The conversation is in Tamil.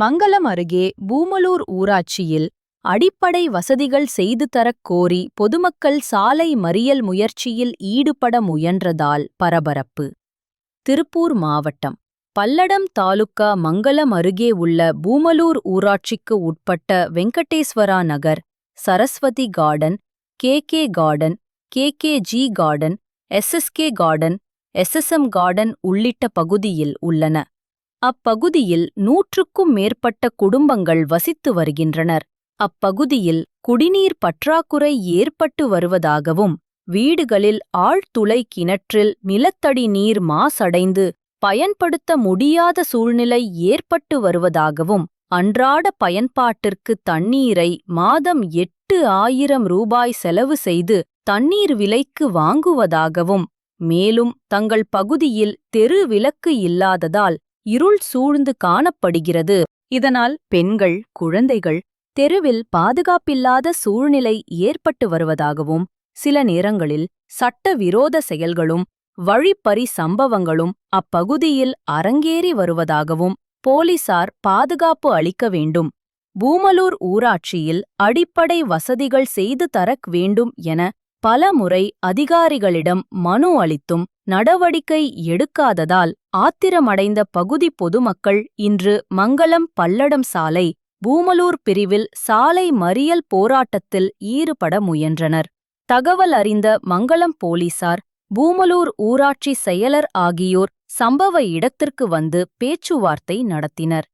மங்கலம் அருகே பூமலூர் ஊராட்சியில் அடிப்படை வசதிகள் செய்து தரக் கோரி பொதுமக்கள் சாலை மறியல் முயற்சியில் ஈடுபட முயன்றதால் பரபரப்பு. திருப்பூர் மாவட்டம் பல்லடம் தாலுகா மங்கலம் அருகே உள்ள பூமலூர் ஊராட்சிக்கு உட்பட்ட Venkateswara Nagar Saraswathi garden K K garden K K G garden SSK garden SSM garden உள்ளிட்ட பகுதியில் உள்ளன. அப்பகுதியில் நூற்றுக்கும் மேற்பட்ட குடும்பங்கள் வசித்து வருகின்றனர். அப்பகுதியில் குடிநீர் பற்றாக்குறை ஏற்பட்டு வருவதாகவும் வீடுகளில் ஆழ்துளை கிணற்றில் நிலத்தடி நீர் மாசடைந்து பயன்படுத்த முடியாத சூழ்நிலை ஏற்பட்டு வருவதாகவும் அன்றாட பயன்பாட்டிற்கு தண்ணீரை மாதம் எட்டு ஆயிரம் ரூபாய் செலவு செய்து தண்ணீர் விலைக்கு வாங்குவதாகவும் மேலும் தங்கள் பகுதியில் தெரு விளக்கு இல்லாததால் இருள் சூழ்ந்து காணப்படுகிறது. இதனால் பெண்கள் குழந்தைகள் தெருவில் பாதுகாப்பில்லாத சூழ்நிலை ஏற்பட்டு வருவதாகவும் சில நேரங்களில் சட்டவிரோத செயல்களும் வழிப்பறி சம்பவங்களும் அப்பகுதியில் அரங்கேறி வருவதாகவும் போலீசார் பாதுகாப்பு அளிக்க வேண்டும். பூமலூர் ஊராட்சியில் அடிப்படை வசதிகள் செய்து தரக் வேண்டும் என பலமுறை அதிகாரிகளிடம் மனு அளித்தும் நடவடிக்கை எடுக்காததால் ஆத்திரமடைந்த பகுதி பொதுமக்கள் இன்று மங்கலம் பல்லடம் சாலை பூமலூர் பிரிவில் சாலை மறியல் போராட்டத்தில் ஈடுபட முயன்றனர். தகவல் அறிந்த மங்கலம் போலீசார் பூமலூர் ஊராட்சி செயலர் ஆகியோர் சம்பவ இடத்திற்கு வந்து பேச்சுவார்த்தை நடத்தினர்.